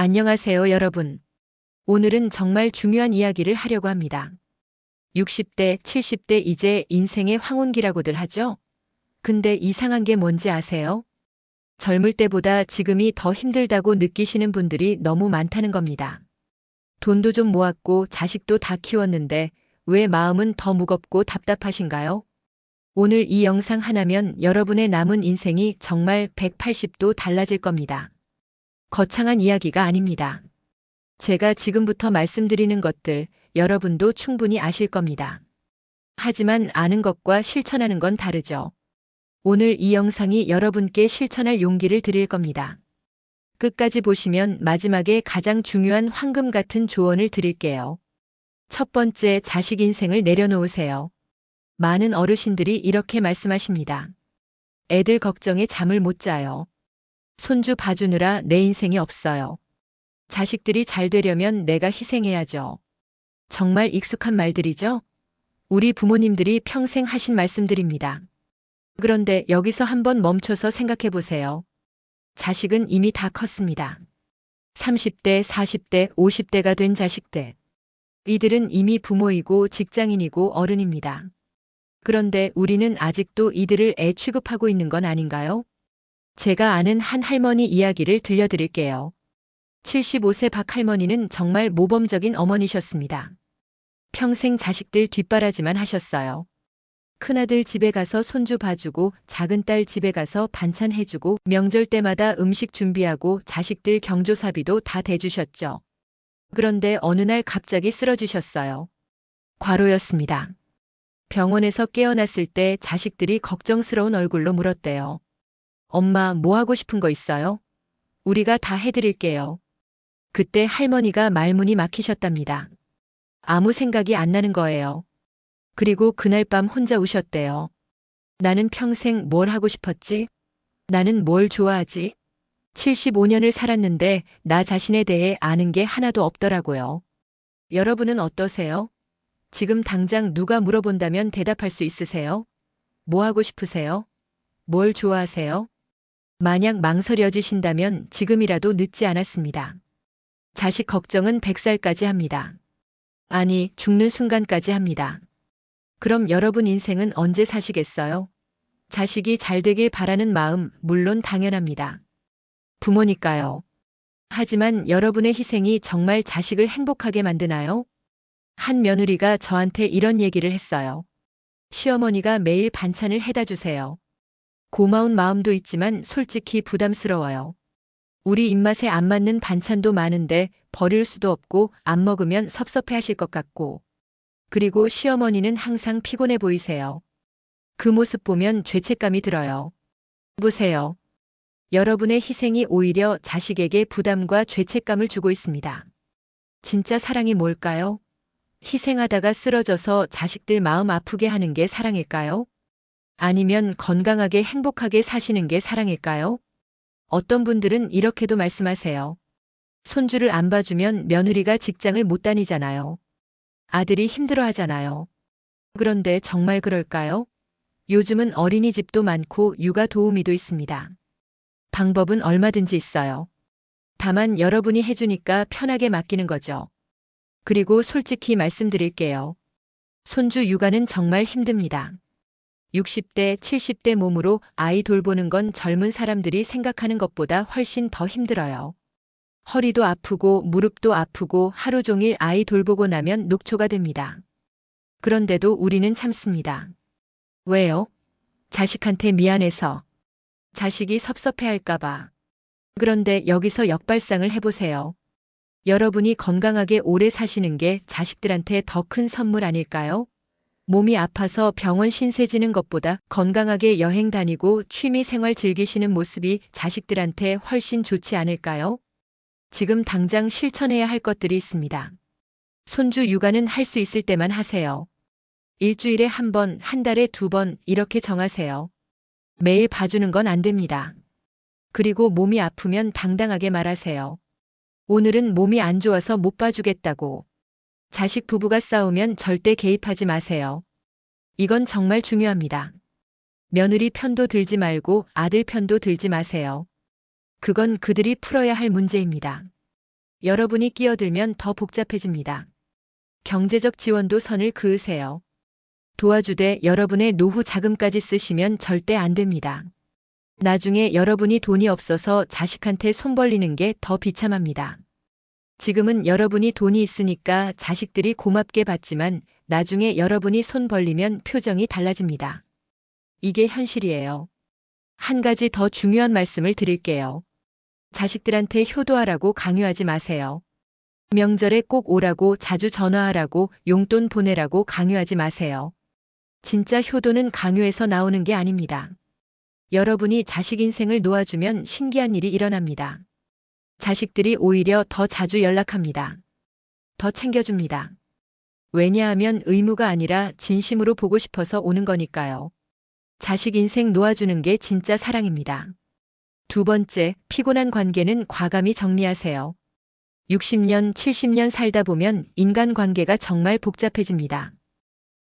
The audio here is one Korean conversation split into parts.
안녕하세요, 여러분. 오늘은 정말 중요한 이야기를 하려고 합니다. 60대, 70대 이제 인생의 황혼기라고들 하죠? 근데 이상한 게 뭔지 아세요? 젊을 때보다 지금이 더 힘들다고 느끼시는 분들이 너무 많다는 겁니다. 돈도 좀 모았고 자식도 다 키웠는데 왜 마음은 더 무겁고 답답하신가요? 오늘 이 영상 하나면 여러분의 남은 인생이 정말 180도 달라질 겁니다. 거창한 이야기가 아닙니다. 제가 지금부터 말씀드리는 것들 여러분도 충분히 아실 겁니다. 하지만 아는 것과 실천하는 건 다르죠. 오늘 이 영상이 여러분께 실천할 용기를 드릴 겁니다. 끝까지 보시면 마지막에 가장 중요한 황금 같은 조언을 드릴게요. 첫 번째, 자식 인생을 내려놓으세요. 많은 어르신들이 이렇게 말씀하십니다. 애들 걱정에 잠을 못 자요. 손주 봐주느라 내 인생이 없어요. 자식들이 잘 되려면 내가 희생해야죠. 정말 익숙한 말들이죠? 우리 부모님들이 평생 하신 말씀들입니다. 그런데 여기서 한번 멈춰서 생각해 보세요. 자식은 이미 다 컸습니다. 30대, 40대, 50대가 된 자식들. 이들은 이미 부모이고 직장인이고 어른입니다. 그런데 우리는 아직도 이들을 애 취급하고 있는 건 아닌가요? 제가 아는 한 할머니 이야기를 들려드릴게요. 75세 박 할머니는 정말 모범적인 어머니셨습니다. 평생 자식들 뒷바라지만 하셨어요. 큰아들 집에 가서 손주 봐주고 작은 딸 집에 가서 반찬 해주고 명절 때마다 음식 준비하고 자식들 경조사비도 다 대주셨죠. 그런데 어느 날 갑자기 쓰러지셨어요. 과로였습니다. 병원에서 깨어났을 때 자식들이 걱정스러운 얼굴로 물었대요. 엄마 뭐 하고 싶은 거 있어요? 우리가 다 해드릴게요. 그때 할머니가 말문이 막히셨답니다. 아무 생각이 안 나는 거예요. 그리고 그날 밤 혼자 우셨대요. 나는 평생 뭘 하고 싶었지? 나는 뭘 좋아하지? 75년을 살았는데 나 자신에 대해 아는 게 하나도 없더라고요. 여러분은 어떠세요? 지금 당장 누가 물어본다면 대답할 수 있으세요? 뭐 하고 싶으세요? 뭘 좋아하세요? 만약 망설여지신다면 지금이라도 늦지 않았습니다. 자식 걱정은 100살까지 합니다. 아니, 죽는 순간까지 합니다. 그럼 여러분 인생은 언제 사시겠어요? 자식이 잘 되길 바라는 마음, 물론 당연합니다. 부모니까요. 하지만 여러분의 희생이 정말 자식을 행복하게 만드나요? 한 며느리가 저한테 이런 얘기를 했어요. 시어머니가 매일 반찬을 해다 주세요. 고마운 마음도 있지만 솔직히 부담스러워요. 우리 입맛에 안 맞는 반찬도 많은데 버릴 수도 없고 안 먹으면 섭섭해 하실 것 같고. 그리고 시어머니는 항상 피곤해 보이세요. 그 모습 보면 죄책감이 들어요. 보세요. 여러분의 희생이 오히려 자식에게 부담과 죄책감을 주고 있습니다. 진짜 사랑이 뭘까요? 희생하다가 쓰러져서 자식들 마음 아프게 하는 게 사랑일까요? 아니면 건강하게 행복하게 사시는 게 사랑일까요? 어떤 분들은 이렇게도 말씀하세요. 손주를 안 봐주면 며느리가 직장을 못 다니잖아요. 아들이 힘들어 하잖아요. 그런데 정말 그럴까요? 요즘은 어린이집도 많고 육아 도우미도 있습니다. 방법은 얼마든지 있어요. 다만 여러분이 해주니까 편하게 맡기는 거죠. 그리고 솔직히 말씀드릴게요. 손주 육아는 정말 힘듭니다. 60대, 70대 몸으로 아이 돌보는 건 젊은 사람들이 생각하는 것보다 훨씬 더 힘들어요. 허리도 아프고 무릎도 아프고 하루 종일 아이 돌보고 나면 녹초가 됩니다. 그런데도 우리는 참습니다. 왜요? 자식한테 미안해서. 자식이 섭섭해 할까봐. 그런데 여기서 역발상을 해보세요. 여러분이 건강하게 오래 사시는 게 자식들한테 더 큰 선물 아닐까요? 몸이 아파서 병원 신세 지는 것보다 건강하게 여행 다니고 취미 생활 즐기시는 모습이 자식들한테 훨씬 좋지 않을까요? 지금 당장 실천해야 할 것들이 있습니다. 손주 육아는 할 수 있을 때만 하세요. 일주일에 한 번, 한 달에 두 번 이렇게 정하세요. 매일 봐주는 건 안 됩니다. 그리고 몸이 아프면 당당하게 말하세요. 오늘은 몸이 안 좋아서 못 봐주겠다고. 자식 부부가 싸우면 절대 개입하지 마세요. 이건 정말 중요합니다. 며느리 편도 들지 말고 아들 편도 들지 마세요. 그건 그들이 풀어야 할 문제입니다. 여러분이 끼어들면 더 복잡해집니다. 경제적 지원도 선을 그으세요. 도와주되 여러분의 노후 자금까지 쓰시면 절대 안 됩니다. 나중에 여러분이 돈이 없어서 자식한테 손 벌리는 게 더 비참합니다. 지금은 여러분이 돈이 있으니까 자식들이 고맙게 받지만 나중에 여러분이 손 벌리면 표정이 달라집니다. 이게 현실이에요. 한 가지 더 중요한 말씀을 드릴게요. 자식들한테 효도하라고 강요하지 마세요. 명절에 꼭 오라고 자주 전화하라고 용돈 보내라고 강요하지 마세요. 진짜 효도는 강요에서 나오는 게 아닙니다. 여러분이 자식 인생을 놓아주면 신기한 일이 일어납니다. 자식들이 오히려 더 자주 연락합니다. 더 챙겨줍니다. 왜냐하면 의무가 아니라 진심으로 보고 싶어서 오는 거니까요. 자식 인생 놓아주는 게 진짜 사랑입니다. 두 번째, 피곤한 관계는 과감히 정리하세요. 60년, 70년 살다 보면 인간 관계가 정말 복잡해집니다.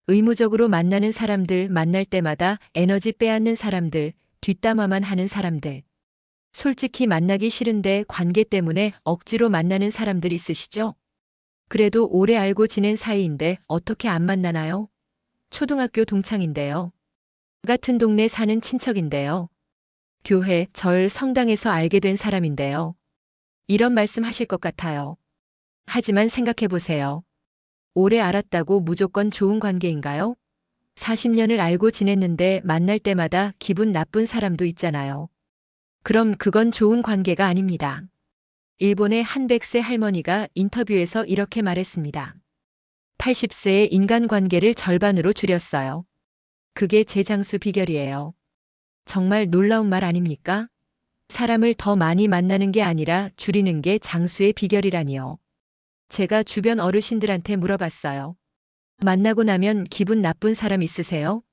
의무적으로 만나는 사람들, 만날 때마다 에너지 빼앗는 사람들, 뒷담화만 하는 사람들. 솔직히 만나기 싫은데 관계 때문에 억지로 만나는 사람들 있으시죠? 그래도 오래 알고 지낸 사이인데 어떻게 안 만나나요? 초등학교 동창인데요. 같은 동네 사는 친척인데요. 교회, 절, 성당에서 알게 된 사람인데요. 이런 말씀 하실 것 같아요. 하지만 생각해 보세요. 오래 알았다고 무조건 좋은 관계인가요? 40년을 알고 지냈는데 만날 때마다 기분 나쁜 사람도 있잖아요. 그럼 그건 좋은 관계가 아닙니다. 일본의 한 100세 할머니가 인터뷰에서 이렇게 말했습니다. 80세의 인간관계를 절반으로 줄였어요. 그게 제 장수 비결이에요. 정말 놀라운 말 아닙니까? 사람을 더 많이 만나는 게 아니라 줄이는 게 장수의 비결이라니요. 제가 주변 어르신들한테 물어봤어요. 만나고 나면 기분 나쁜 사람 있으세요?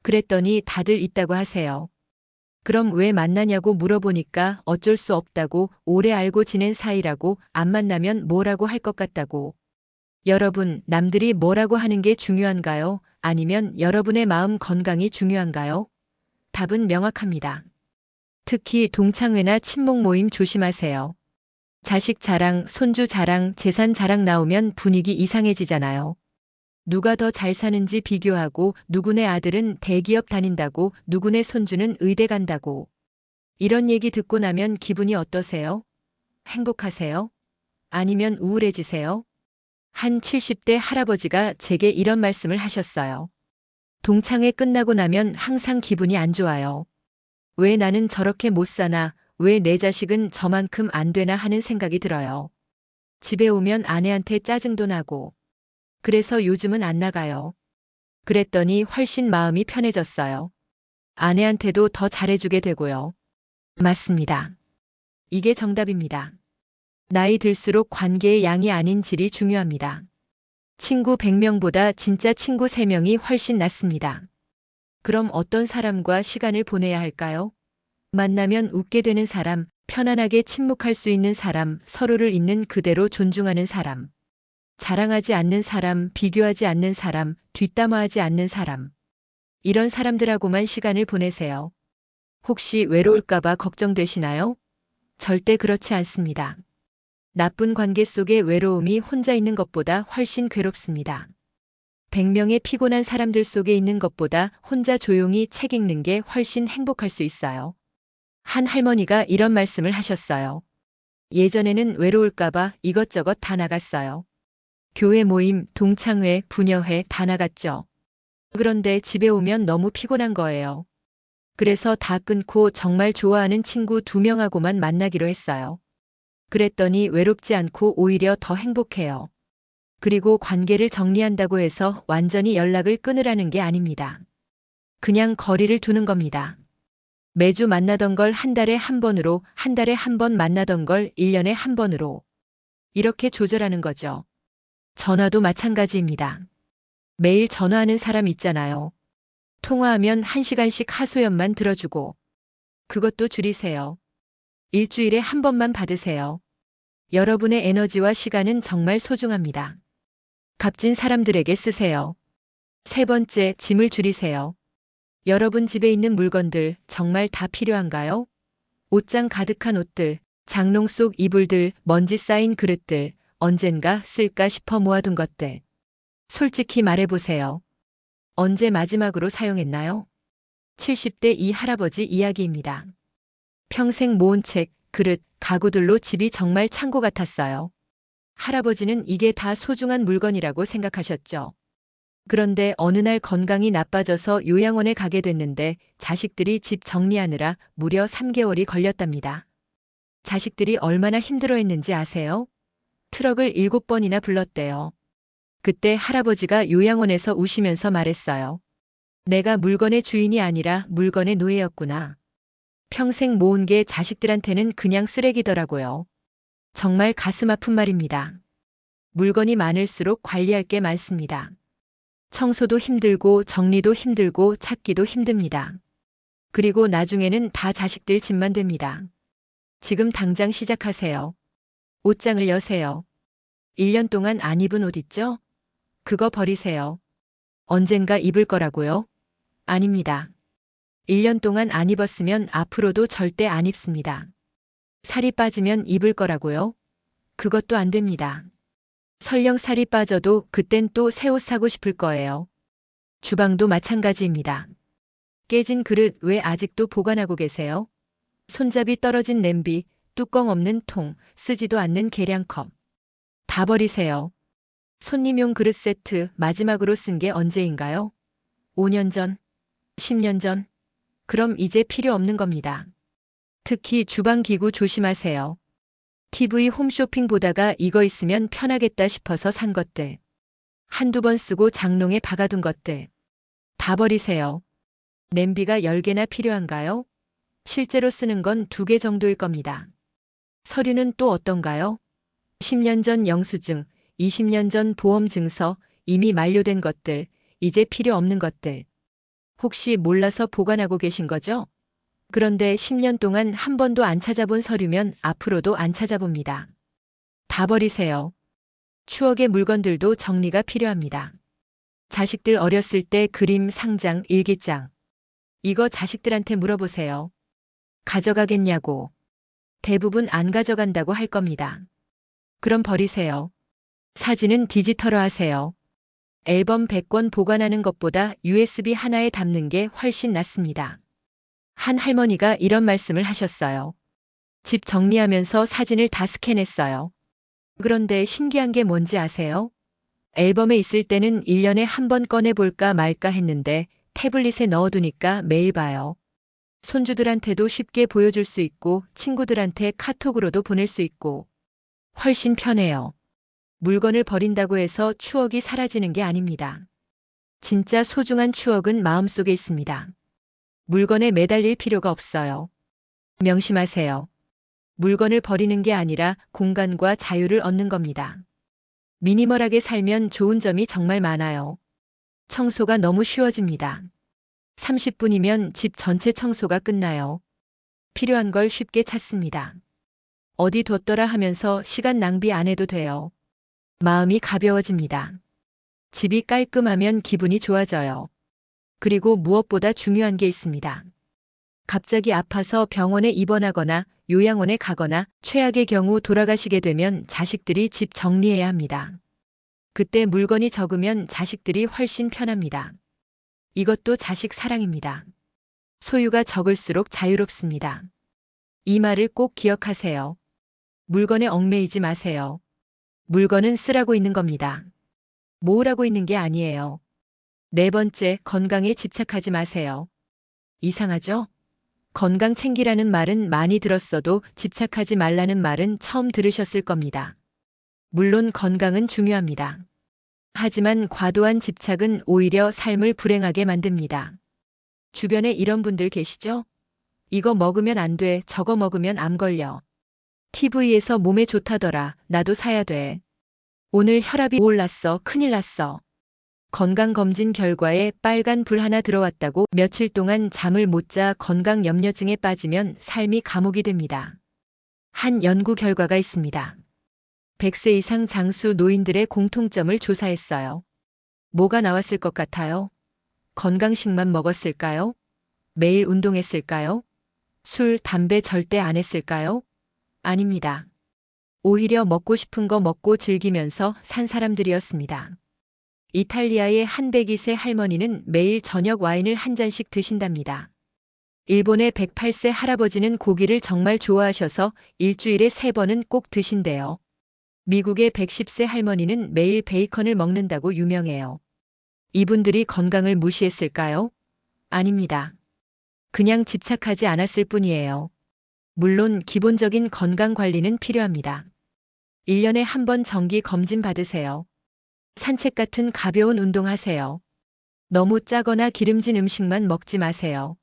그랬더니 다들 있다고 하세요. 그럼 왜 만나냐고 물어보니까 어쩔 수 없다고 오래 알고 지낸 사이라고 안 만나면 뭐라고 할 것 같다고. 여러분, 남들이 뭐라고 하는 게 중요한가요? 아니면 여러분의 마음 건강이 중요한가요? 답은 명확합니다. 특히 동창회나 친목 모임 조심하세요. 자식 자랑, 손주 자랑, 재산 자랑 나오면 분위기 이상해지잖아요. 누가 더 잘 사는지 비교하고 누구네 아들은 대기업 다닌다고 누구네 손주는 의대 간다고. 이런 얘기 듣고 나면 기분이 어떠세요? 행복하세요? 아니면 우울해지세요? 한 70대 할아버지가 제게 이런 말씀을 하셨어요. 동창회 끝나고 나면 항상 기분이 안 좋아요. 왜 나는 저렇게 못 사나, 왜 내 자식은 저만큼 안 되나 하는 생각이 들어요. 집에 오면 아내한테 짜증도 나고. 그래서 요즘은 안 나가요. 그랬더니 훨씬 마음이 편해졌어요. 아내한테도 더 잘해주게 되고요. 맞습니다. 이게 정답입니다. 나이 들수록 관계의 양이 아닌 질이 중요합니다. 친구 100명보다 진짜 친구 3명이 훨씬 낫습니다. 그럼 어떤 사람과 시간을 보내야 할까요? 만나면 웃게 되는 사람, 편안하게 침묵할 수 있는 사람, 서로를 있는 그대로 존중하는 사람. 자랑하지 않는 사람, 비교하지 않는 사람, 뒷담화하지 않는 사람. 이런 사람들하고만 시간을 보내세요. 혹시 외로울까봐 걱정되시나요? 절대 그렇지 않습니다. 나쁜 관계 속의 외로움이 혼자 있는 것보다 훨씬 괴롭습니다. 100명의 피곤한 사람들 속에 있는 것보다 혼자 조용히 책 읽는 게 훨씬 행복할 수 있어요. 한 할머니가 이런 말씀을 하셨어요. 예전에는 외로울까봐 이것저것 다 나갔어요. 교회 모임, 동창회, 부녀회 다 나갔죠. 그런데 집에 오면 너무 피곤한 거예요. 그래서 다 끊고 정말 좋아하는 친구 두 명하고만 만나기로 했어요. 그랬더니 외롭지 않고 오히려 더 행복해요. 그리고 관계를 정리한다고 해서 완전히 연락을 끊으라는 게 아닙니다. 그냥 거리를 두는 겁니다. 매주 만나던 걸 한 달에 한 번으로, 한 달에 한 번 만나던 걸 1년에 한 번으로. 이렇게 조절하는 거죠. 전화도 마찬가지입니다. 매일 전화하는 사람 있잖아요. 통화하면 1시간씩 하소연만 들어주고. 그것도 줄이세요. 일주일에 한 번만 받으세요. 여러분의 에너지와 시간은 정말 소중합니다. 값진 사람들에게 쓰세요. 세 번째, 짐을 줄이세요. 여러분 집에 있는 물건들 정말 다 필요한가요? 옷장 가득한 옷들, 장롱 속 이불들, 먼지 쌓인 그릇들, 언젠가 쓸까 싶어 모아둔 것들. 솔직히 말해보세요. 언제 마지막으로 사용했나요? 70대 이 할아버지 이야기입니다. 평생 모은 책, 그릇, 가구들로 집이 정말 창고 같았어요. 할아버지는 이게 다 소중한 물건이라고 생각하셨죠. 그런데 어느 날 건강이 나빠져서 요양원에 가게 됐는데 자식들이 집 정리하느라 무려 3개월이 걸렸답니다. 자식들이 얼마나 힘들어 했는지 아세요? 트럭을 7번이나 불렀대요. 그때 할아버지가 요양원에서 우시면서 말했어요. 내가 물건의 주인이 아니라 물건의 노예였구나. 평생 모은 게 자식들한테는 그냥 쓰레기더라고요. 정말 가슴 아픈 말입니다. 물건이 많을수록 관리할 게 많습니다. 청소도 힘들고 정리도 힘들고 찾기도 힘듭니다. 그리고 나중에는 다 자식들 집만 됩니다. 지금 당장 시작하세요. 옷장을 여세요. 1년 동안 안 입은 옷 있죠? 그거 버리세요. 언젠가 입을 거라고요? 아닙니다. 1년 동안 안 입었으면 앞으로도 절대 안 입습니다. 살이 빠지면 입을 거라고요? 그것도 안 됩니다. 설령 살이 빠져도 그땐 또 새 옷 사고 싶을 거예요. 주방도 마찬가지입니다. 깨진 그릇 왜 아직도 보관하고 계세요? 손잡이 떨어진 냄비, 뚜껑 없는 통, 쓰지도 않는 계량컵. 다 버리세요. 손님용 그릇 세트 마지막으로 쓴 게 언제인가요? 5년 전? 10년 전? 그럼 이제 필요 없는 겁니다. 특히 주방 기구 조심하세요. TV 홈쇼핑 보다가 이거 있으면 편하겠다 싶어서 산 것들. 한두 번 쓰고 장롱에 박아둔 것들. 다 버리세요. 냄비가 10개나 필요한가요? 실제로 쓰는 건두개 정도일 겁니다. 서류는 또 어떤가요? 10년 전 영수증, 20년 전 보험 증서, 이미 만료된 것들, 이제 필요 없는 것들. 혹시 몰라서 보관하고 계신 거죠? 그런데 10년 동안 한 번도 안 찾아본 서류면 앞으로도 안 찾아봅니다. 다 버리세요. 추억의 물건들도 정리가 필요합니다. 자식들 어렸을 때 그림, 상장, 일기장. 이거 자식들한테 물어보세요. 가져가겠냐고. 대부분 안 가져간다고 할 겁니다. 그럼 버리세요. 사진은 디지털화 하세요. 앨범 100권 보관하는 것보다 USB 하나에 담는 게 훨씬 낫습니다. 한 할머니가 이런 말씀을 하셨어요. 집 정리하면서 사진을 다 스캔했어요. 그런데 신기한 게 뭔지 아세요? 앨범에 있을 때는 1년에 한 번 꺼내볼까 말까 했는데 태블릿에 넣어두니까 매일 봐요. 손주들한테도 쉽게 보여줄 수 있고 친구들한테 카톡으로도 보낼 수 있고 훨씬 편해요. 물건을 버린다고 해서 추억이 사라지는 게 아닙니다. 진짜 소중한 추억은 마음속에 있습니다. 물건에 매달릴 필요가 없어요. 명심하세요. 물건을 버리는 게 아니라 공간과 자유를 얻는 겁니다. 미니멀하게 살면 좋은 점이 정말 많아요. 청소가 너무 쉬워집니다. 30분이면 집 전체 청소가 끝나요. 필요한 걸 쉽게 찾습니다. 어디 뒀더라 하면서 시간 낭비 안 해도 돼요. 마음이 가벼워집니다. 집이 깔끔하면 기분이 좋아져요. 그리고 무엇보다 중요한 게 있습니다. 갑자기 아파서 병원에 입원하거나 요양원에 가거나 최악의 경우 돌아가시게 되면 자식들이 집 정리해야 합니다. 그때 물건이 적으면 자식들이 훨씬 편합니다. 이것도 자식 사랑입니다. 소유가 적을수록 자유롭습니다. 이 말을 꼭 기억하세요. 물건에 얽매이지 마세요. 물건은 쓰라고 있는 겁니다. 모으라고 있는 게 아니에요. 네 번째, 건강에 집착하지 마세요. 이상하죠? 건강 챙기라는 말은 많이 들었어도 집착하지 말라는 말은 처음 들으셨을 겁니다. 물론 건강은 중요합니다. 하지만 과도한 집착은 오히려 삶을 불행하게 만듭니다. 주변에 이런 분들 계시죠? 이거 먹으면 안 돼, 저거 먹으면 암 걸려. TV에서 몸에 좋다더라, 나도 사야 돼. 오늘 혈압이 올랐어, 큰일 났어. 건강검진 결과에 빨간 불 하나 들어왔다고 며칠 동안 잠을 못 자 건강 염려증에 빠지면 삶이 감옥이 됩니다. 한 연구 결과가 있습니다. 100세 이상 장수 노인들의 공통점을 조사했어요. 뭐가 나왔을 것 같아요? 건강식만 먹었을까요? 매일 운동했을까요? 술, 담배 절대 안 했을까요? 아닙니다. 오히려 먹고 싶은 거 먹고 즐기면서 산 사람들이었습니다. 이탈리아의 한 102세 할머니는 매일 저녁 와인을 한 잔씩 드신답니다. 일본의 108세 할아버지는 고기를 정말 좋아하셔서 일주일에 3번은 꼭 드신대요. 미국의 110세 할머니는 매일 베이컨을 먹는다고 유명해요. 이분들이 건강을 무시했을까요? 아닙니다. 그냥 집착하지 않았을 뿐이에요. 물론 기본적인 건강 관리는 필요합니다. 1년에 한 번 정기 검진 받으세요. 산책 같은 가벼운 운동 하세요. 너무 짜거나 기름진 음식만 먹지 마세요.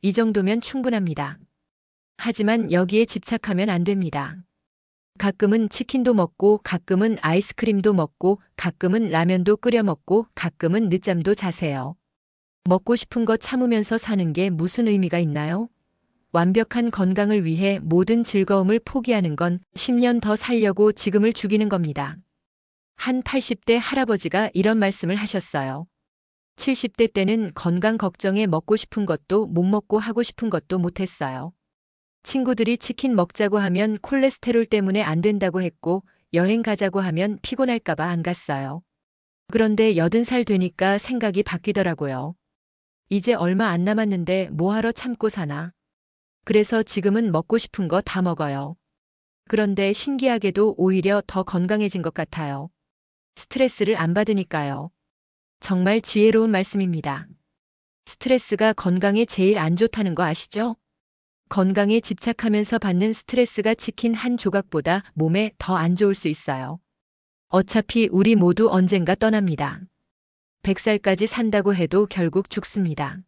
이 정도면 충분합니다. 하지만 여기에 집착하면 안 됩니다. 가끔은 치킨도 먹고, 가끔은 아이스크림도 먹고, 가끔은 라면도 끓여 먹고, 가끔은 늦잠도 자세요. 먹고 싶은 거 참으면서 사는 게 무슨 의미가 있나요? 완벽한 건강을 위해 모든 즐거움을 포기하는 건 10년 더 살려고 지금을 죽이는 겁니다. 한 80대 할아버지가 이런 말씀을 하셨어요. 70대 때는 건강 걱정에 먹고 싶은 것도 못 먹고 하고 싶은 것도 못했어요. 친구들이 치킨 먹자고 하면 콜레스테롤 때문에 안 된다고 했고 여행 가자고 하면 피곤할까봐 안 갔어요. 그런데 80살 되니까 생각이 바뀌더라고요. 이제 얼마 안 남았는데 뭐하러 참고 사나. 그래서 지금은 먹고 싶은 거 다 먹어요. 그런데 신기하게도 오히려 더 건강해진 것 같아요. 스트레스를 안 받으니까요. 정말 지혜로운 말씀입니다. 스트레스가 건강에 제일 안 좋다는 거 아시죠? 건강에 집착하면서 받는 스트레스가 치킨 한 조각보다 몸에 더 안 좋을 수 있어요. 어차피 우리 모두 언젠가 떠납니다. 100살까지 산다고 해도 결국 죽습니다.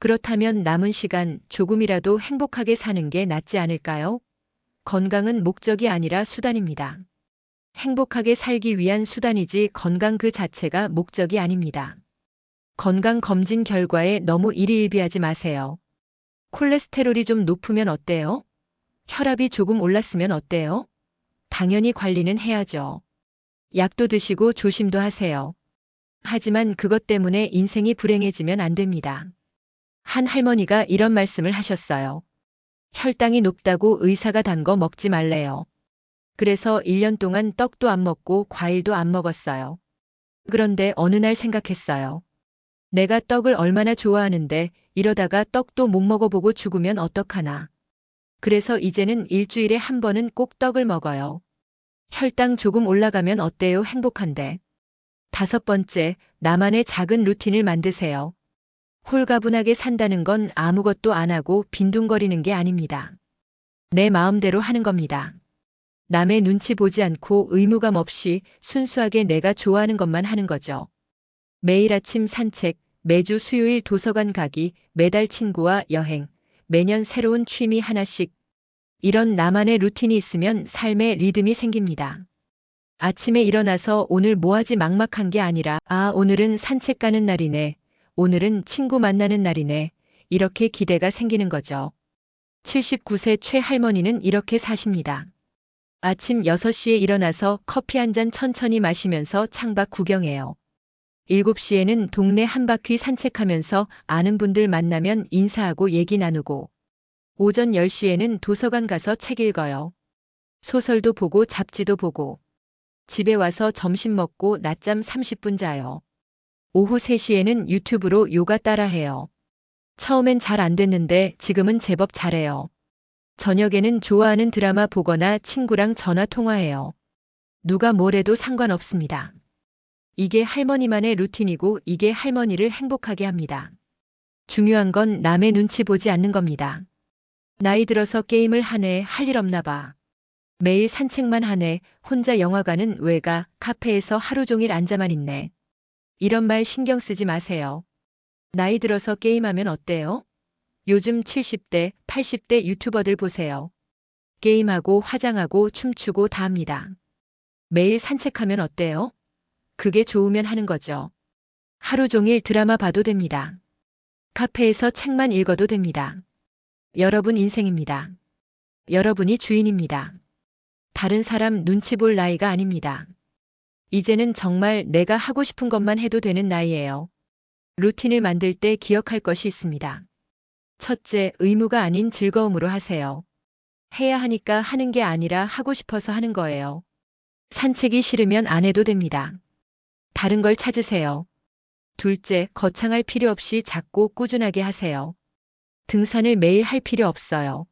그렇다면 남은 시간 조금이라도 행복하게 사는 게 낫지 않을까요? 건강은 목적이 아니라 수단입니다. 행복하게 살기 위한 수단이지 건강 그 자체가 목적이 아닙니다. 건강 검진 결과에 너무 일희일비하지 마세요. 콜레스테롤이 좀 높으면 어때요? 혈압이 조금 올랐으면 어때요? 당연히 관리는 해야죠. 약도 드시고 조심도 하세요. 하지만 그것 때문에 인생이 불행해지면 안 됩니다. 한 할머니가 이런 말씀을 하셨어요. 혈당이 높다고 의사가 단 거 먹지 말래요. 그래서 1년 동안 떡도 안 먹고 과일도 안 먹었어요. 그런데 어느 날 생각했어요. 내가 떡을 얼마나 좋아하는데 이러다가 떡도 못 먹어보고 죽으면 어떡하나. 그래서 이제는 일주일에 한 번은 꼭 떡을 먹어요. 혈당 조금 올라가면 어때요? 행복한데. 다섯 번째, 나만의 작은 루틴을 만드세요. 홀가분하게 산다는 건 아무것도 안 하고 빈둥거리는 게 아닙니다. 내 마음대로 하는 겁니다. 남의 눈치 보지 않고 의무감 없이 순수하게 내가 좋아하는 것만 하는 거죠. 매일 아침 산책, 매주 수요일 도서관 가기, 매달 친구와 여행, 매년 새로운 취미 하나씩. 이런 나만의 루틴이 있으면 삶의 리듬이 생깁니다. 아침에 일어나서 오늘 뭐 하지 막막한 게 아니라, 아, 오늘은 산책 가는 날이네. 오늘은 친구 만나는 날이네. 이렇게 기대가 생기는 거죠. 79세 최 할머니는 이렇게 사십니다. 아침 6시에 일어나서 커피 한 잔 천천히 마시면서 창밖 구경해요. 7시에는 동네 한 바퀴 산책하면서 아는 분들 만나면 인사하고 얘기 나누고, 오전 10시에는 도서관 가서 책 읽어요. 소설도 보고 잡지도 보고, 집에 와서 점심 먹고 낮잠 30분 자요. 오후 3시에는 유튜브로 요가 따라해요. 처음엔 잘 안 됐는데 지금은 제법 잘해요. 저녁에는 좋아하는 드라마 보거나 친구랑 전화 통화해요. 누가 뭐래도 상관없습니다. 이게 할머니만의 루틴이고 이게 할머니를 행복하게 합니다. 중요한 건 남의 눈치 보지 않는 겁니다. 나이 들어서 게임을 하네 할 일 없나 봐. 매일 산책만 하네 혼자 영화관은 왜가 카페에서 하루 종일 앉아만 있네. 이런 말 신경 쓰지 마세요. 나이 들어서 게임하면 어때요? 요즘 70대, 80대 유튜버들 보세요. 게임하고 화장하고 춤추고 다 합니다. 매일 산책하면 어때요? 그게 좋으면 하는 거죠. 하루 종일 드라마 봐도 됩니다. 카페에서 책만 읽어도 됩니다. 여러분 인생입니다. 여러분이 주인입니다. 다른 사람 눈치 볼 나이가 아닙니다. 이제는 정말 내가 하고 싶은 것만 해도 되는 나이예요. 루틴을 만들 때 기억할 것이 있습니다. 첫째, 의무가 아닌 즐거움으로 하세요. 해야 하니까 하는 게 아니라 하고 싶어서 하는 거예요. 산책이 싫으면 안 해도 됩니다. 다른 걸 찾으세요. 둘째, 거창할 필요 없이 작고 꾸준하게 하세요. 등산을 매일 할 필요 없어요.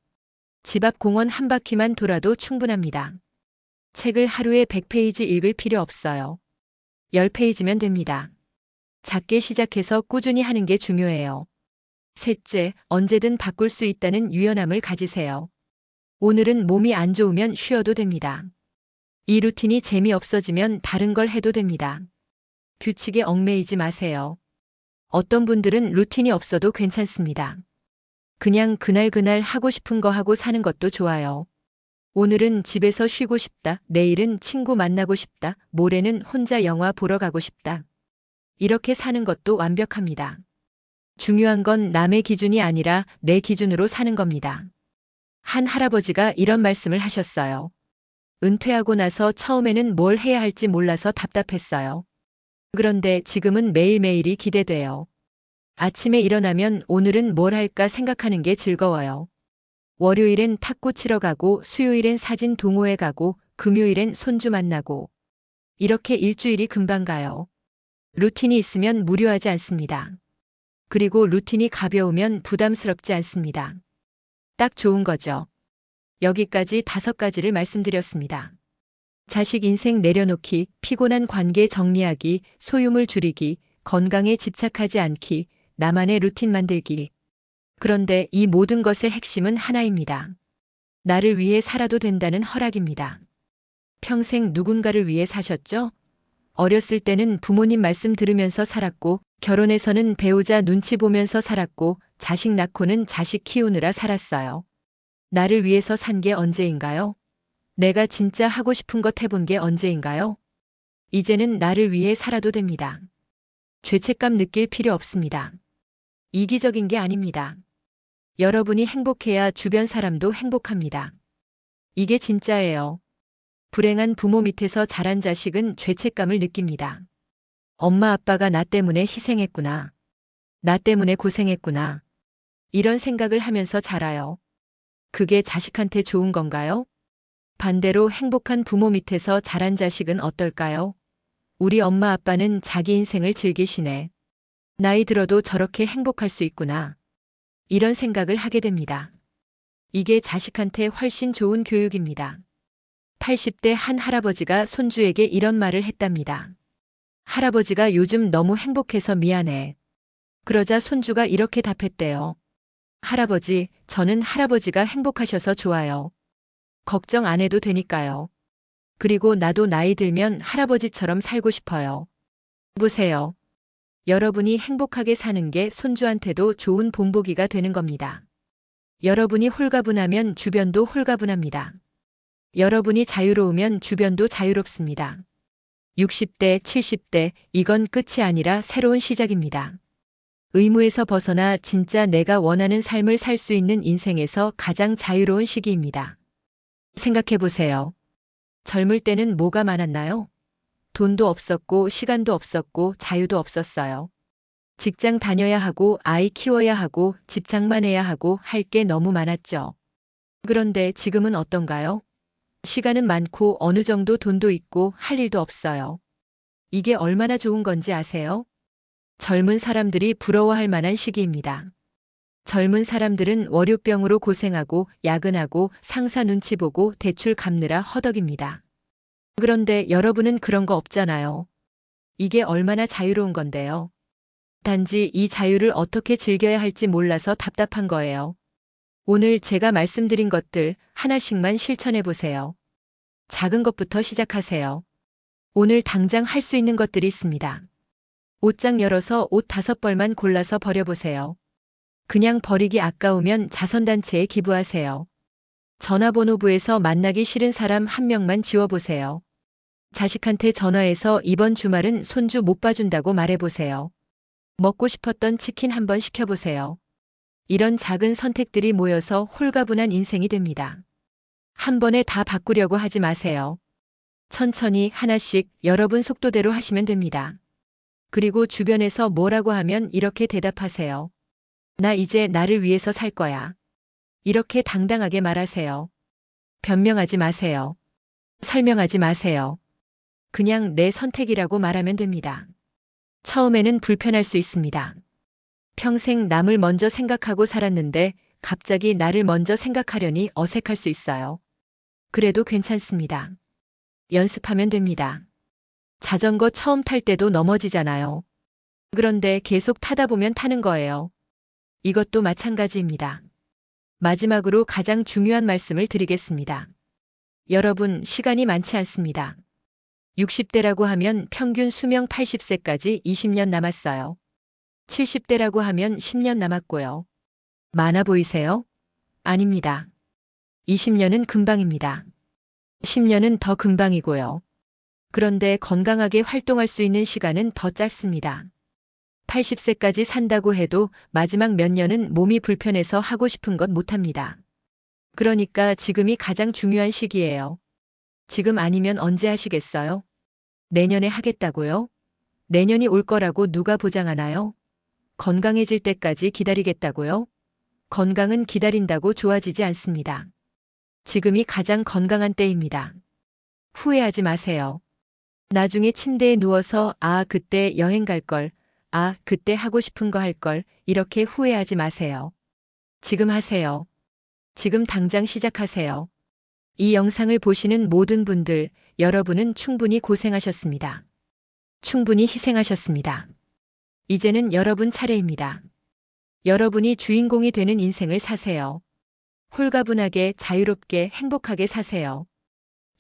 집 앞 공원 한 바퀴만 돌아도 충분합니다. 책을 하루에 100페이지 읽을 필요 없어요. 10페이지면 됩니다. 작게 시작해서 꾸준히 하는 게 중요해요. 셋째, 언제든 바꿀 수 있다는 유연함을 가지세요. 오늘은 몸이 안 좋으면 쉬어도 됩니다. 이 루틴이 재미없어지면 다른 걸 해도 됩니다. 규칙에 얽매이지 마세요. 어떤 분들은 루틴이 없어도 괜찮습니다. 그냥 그날그날 하고 싶은 거 하고 사는 것도 좋아요. 오늘은 집에서 쉬고 싶다. 내일은 친구 만나고 싶다. 모레는 혼자 영화 보러 가고 싶다. 이렇게 사는 것도 완벽합니다. 중요한 건 남의 기준이 아니라 내 기준으로 사는 겁니다. 한 할아버지가 이런 말씀을 하셨어요. 은퇴하고 나서 처음에는 뭘 해야 할지 몰라서 답답했어요. 그런데 지금은 매일매일이 기대돼요. 아침에 일어나면 오늘은 뭘 할까 생각하는 게 즐거워요. 월요일엔 탁구 치러 가고 수요일엔 사진 동호회 가고 금요일엔 손주 만나고 이렇게 일주일이 금방 가요. 루틴이 있으면 무료하지 않습니다. 그리고 루틴이 가벼우면 부담스럽지 않습니다. 딱 좋은 거죠. 여기까지 다섯 가지를 말씀드렸습니다. 자식 인생 내려놓기, 피곤한 관계 정리하기, 소유물 줄이기, 건강에 집착하지 않기, 나만의 루틴 만들기. 그런데 이 모든 것의 핵심은 하나입니다. 나를 위해 살아도 된다는 허락입니다. 평생 누군가를 위해 사셨죠? 어렸을 때는 부모님 말씀 들으면서 살았고, 결혼해서는 배우자 눈치 보면서 살았고, 자식 낳고는 자식 키우느라 살았어요. 나를 위해서 산 게 언제인가요? 내가 진짜 하고 싶은 것 해본 게 언제인가요? 이제는 나를 위해 살아도 됩니다. 죄책감 느낄 필요 없습니다. 이기적인 게 아닙니다. 여러분이 행복해야 주변 사람도 행복합니다. 이게 진짜예요. 불행한 부모 밑에서 자란 자식은 죄책감을 느낍니다. 엄마 아빠가 나 때문에 희생했구나. 나 때문에 고생했구나. 이런 생각을 하면서 자라요. 그게 자식한테 좋은 건가요? 반대로 행복한 부모 밑에서 자란 자식은 어떨까요? 우리 엄마 아빠는 자기 인생을 즐기시네. 나이 들어도 저렇게 행복할 수 있구나. 이런 생각을 하게 됩니다. 이게 자식한테 훨씬 좋은 교육입니다. 80대 한 할아버지가 손주에게 이런 말을 했답니다. 할아버지가 요즘 너무 행복해서 미안해. 그러자 손주가 이렇게 답했대요. 할아버지, 저는 할아버지가 행복하셔서 좋아요. 걱정 안 해도 되니까요. 그리고 나도 나이 들면 할아버지처럼 살고 싶어요. 보세요. 여러분이 행복하게 사는 게 손주한테도 좋은 본보기가 되는 겁니다. 여러분이 홀가분하면 주변도 홀가분합니다. 여러분이 자유로우면 주변도 자유롭습니다. 60대, 70대, 이건 끝이 아니라 새로운 시작입니다. 의무에서 벗어나 진짜 내가 원하는 삶을 살 수 있는 인생에서 가장 자유로운 시기입니다. 생각해 보세요. 젊을 때는 뭐가 많았나요? 돈도 없었고, 시간도 없었고, 자유도 없었어요. 직장 다녀야 하고, 아이 키워야 하고, 집착만 해야 하고, 할 게 너무 많았죠. 그런데 지금은 어떤가요? 시간은 많고, 어느 정도 돈도 있고, 할 일도 없어요. 이게 얼마나 좋은 건지 아세요? 젊은 사람들이 부러워할 만한 시기입니다. 젊은 사람들은 월요병으로 고생하고 야근하고 상사 눈치 보고 대출 갚느라 허덕입니다. 그런데 여러분은 그런 거 없잖아요. 이게 얼마나 자유로운 건데요. 단지 이 자유를 어떻게 즐겨야 할지 몰라서 답답한 거예요. 오늘 제가 말씀드린 것들 하나씩만 실천해 보세요. 작은 것부터 시작하세요. 오늘 당장 할 수 있는 것들이 있습니다. 옷장 열어서 옷 다섯 벌만 골라서 버려보세요. 그냥 버리기 아까우면 자선단체에 기부하세요. 전화번호부에서 만나기 싫은 사람 한 명만 지워보세요. 자식한테 전화해서 이번 주말은 손주 못 봐준다고 말해보세요. 먹고 싶었던 치킨 한번 시켜보세요. 이런 작은 선택들이 모여서 홀가분한 인생이 됩니다. 한 번에 다 바꾸려고 하지 마세요. 천천히 하나씩 여러분 속도대로 하시면 됩니다. 그리고 주변에서 뭐라고 하면 이렇게 대답하세요. 나 이제 나를 위해서 살 거야. 이렇게 당당하게 말하세요. 변명하지 마세요. 설명하지 마세요. 그냥 내 선택이라고 말하면 됩니다. 처음에는 불편할 수 있습니다. 평생 남을 먼저 생각하고 살았는데 갑자기 나를 먼저 생각하려니 어색할 수 있어요. 그래도 괜찮습니다. 연습하면 됩니다. 자전거 처음 탈 때도 넘어지잖아요. 그런데 계속 타다 보면 타는 거예요. 이것도 마찬가지입니다. 마지막으로 가장 중요한 말씀을 드리겠습니다. 여러분, 시간이 많지 않습니다. 60대라고 하면 평균 수명 80세까지 20년 남았어요. 70대라고 하면 10년 남았고요. 많아 보이세요? 아닙니다. 20년은 금방입니다. 10년은 더 금방이고요. 그런데 건강하게 활동할 수 있는 시간은 더 짧습니다. 80세까지 산다고 해도 마지막 몇 년은 몸이 불편해서 하고 싶은 것 못합니다. 그러니까 지금이 가장 중요한 시기예요. 지금 아니면 언제 하시겠어요? 내년에 하겠다고요? 내년이 올 거라고 누가 보장하나요? 건강해질 때까지 기다리겠다고요? 건강은 기다린다고 좋아지지 않습니다. 지금이 가장 건강한 때입니다. 후회하지 마세요. 나중에 침대에 누워서 아, 그때 여행 갈 걸, 아, 그때 하고 싶은 거 할 걸, 이렇게 후회하지 마세요. 지금 하세요. 지금 당장 시작하세요. 이 영상을 보시는 모든 분들, 여러분은 충분히 고생하셨습니다. 충분히 희생하셨습니다. 이제는 여러분 차례입니다. 여러분이 주인공이 되는 인생을 사세요. 홀가분하게 자유롭게 행복하게 사세요.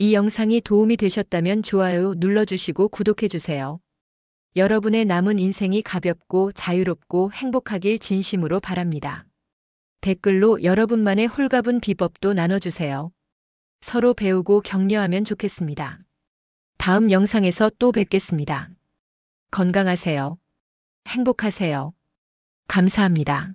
이 영상이 도움이 되셨다면 좋아요 눌러주시고 구독해주세요. 여러분의 남은 인생이 가볍고 자유롭고 행복하길 진심으로 바랍니다. 댓글로 여러분만의 홀가분 비법도 나눠주세요. 서로 배우고 격려하면 좋겠습니다. 다음 영상에서 또 뵙겠습니다. 건강하세요. 행복하세요. 감사합니다.